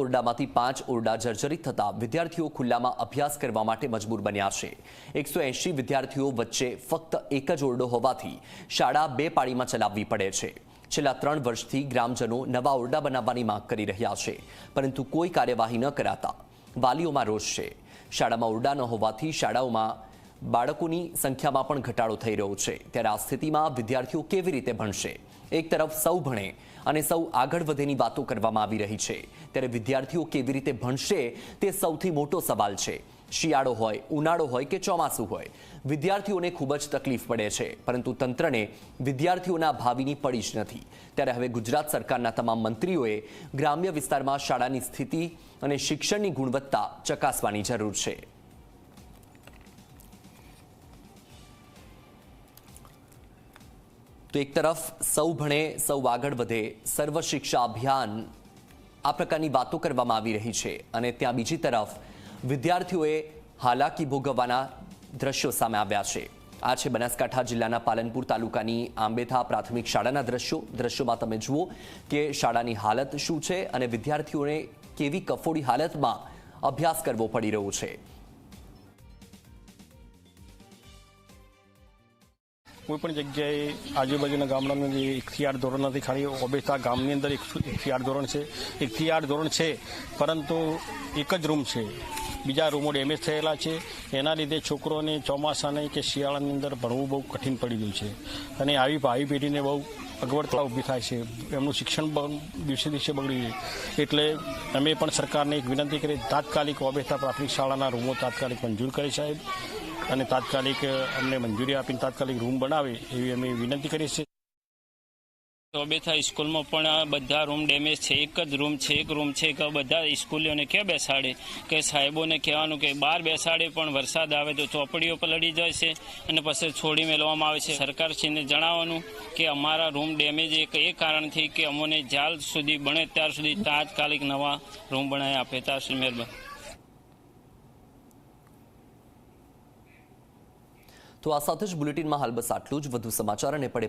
ઓરડામાંથી પાંચ ઓરડા જર્જરિત થતા વિદ્યાર્થીઓ ખુલ્લામાં અભ્યાસ કરવા માટે મજબૂર બન્યા છે. એકસો એંશી વિદ્યાર્થીઓ વચ્ચે ફક્ત એક જ ઓરડો હોવાથી શાળા બે પાળીમાં ચલાવવી પડે છે. છેલ્લા ત્રણ વર્ષથી ગ્રામજનો નવા ઓરડા બનાવવાની માંગ કરી રહ્યા છે, પરંતુ કોઈ કાર્યવાહી ન કરાતા વાલીઓમાં રોષ છે. શાળામાં ઓરડા ન હોવાથી શાળાઓમાં બાળકોની સંખ્યામાં પણ ઘટાડો થઈ રહ્યો છે. ત્યારે આ સ્થિતિમાં વિદ્યાર્થીઓ કેવી રીતે ભણશે? એક તરફ સૌ ભણે અને સૌ આગળ વધેની વાતો કરવામાં આવી રહી છે. ત્યારે વિદ્યાર્થીઓ કેવી રીતે ભણશે તે સૌથી મોટો સવાલ છે. શિયાળો હોય, ઉનાળો હોય કે ચોમાસું હોય, વિદ્યાર્થીઓને ખૂબ જ તકલીફ પડે છે. પરંતુ તંત્રને વિદ્યાર્થીઓના ભાવિની પડી જ નથી. ત્યારે હવે ગુજરાત સરકારના તમામ મંત્રીઓએ ગ્રામ્ય વિસ્તારમાં શાળાની સ્થિતિ અને શિક્ષણની ગુણવત્તા ચકાસવાની જરૂર છે. તો એક તરફ સૌ ભણે, સૌ આગળ વધે, સર્વ શિક્ષા અભિયાન આ પ્રકારની વાતો કરવામાં આવી રહી છે. અને ત્યાં બીજી તરફ વિદ્યાર્થીઓએ હાલાકી ભોગવવાના દ્રશ્યો સામે આવ્યા છે. આ છે બનાસકાંઠા જિલ્લાના પાલનપુર તાલુકાની આંબેથા પ્રાથમિક શાળાના દ્રશ્યો. દ્રશ્યોમાં તમે જુઓ કે શાળાની હાલત શું છે અને વિદ્યાર્થીઓને કેવી કફોડી હાલતમાં અભ્યાસ કરવો પડી રહ્યો છે. કોઈ પણ જગ્યાએ આજુબાજુના ગામડાની અંદર એકથી આઠ ધોરણ નથી ખાલી, ઓબેસા ગામની અંદર એકથી આઠ ધોરણ છે. એકથી આઠ ધોરણ છે, પરંતુ એક જ રૂમ છે. બીજા રૂમો ડેમેજ થયેલા છે. એના લીધે છોકરોને ચોમાસાની કે શિયાળાની અંદર ભણવું બહુ કઠિન પડી ગયું છે. અને આવી ભાવી પેઢીને બહુ અગવડતા ઊભી થાય છે. એમનું શિક્ષણ દિવસે દિવસે બગડી રહ્યું એટલે અમે પણ સરકારને એક વિનંતી કરી તાત્કાલિક ઓબેસા પ્રાથમિક શાળાના રૂમો તાત્કાલિક મંજૂર કરી સાહેબ. અને તાત્કાલિક અમને મંજૂરી આપીને તાત્કાલિક રૂમ બનાવે એવી અમે વિનંતી કરીએ છીએ. ચોબેથા સ્કૂલમાં પણ બધા રૂમ ડેમેજ છે. એક જ રૂમ છે, એક રૂમ છે. કે બધા સ્કૂલીઓને ક્યાં બેસાડે? કે સાહેબોને કહેવાનું કે બહાર બેસાડે પણ વરસાદ આવે તો ચોપડીઓ પલળી જાય છે અને પછી છોડી મેળવવામાં આવે છે. સરકારશ્રીને જણાવવાનું કે અમારા રૂમ ડેમેજ એક એ કારણથી કે અમોને જ્યાર સુધી બને ત્યાર સુધી તાત્કાલિક નવા રૂમ બનાવી આપે. ત્યાં સુધી મહેરબાની. તો આ સાથે જ બુલેટિનમાં હાલ બસ આટલું જ. વધુ સમાચાર અને પડે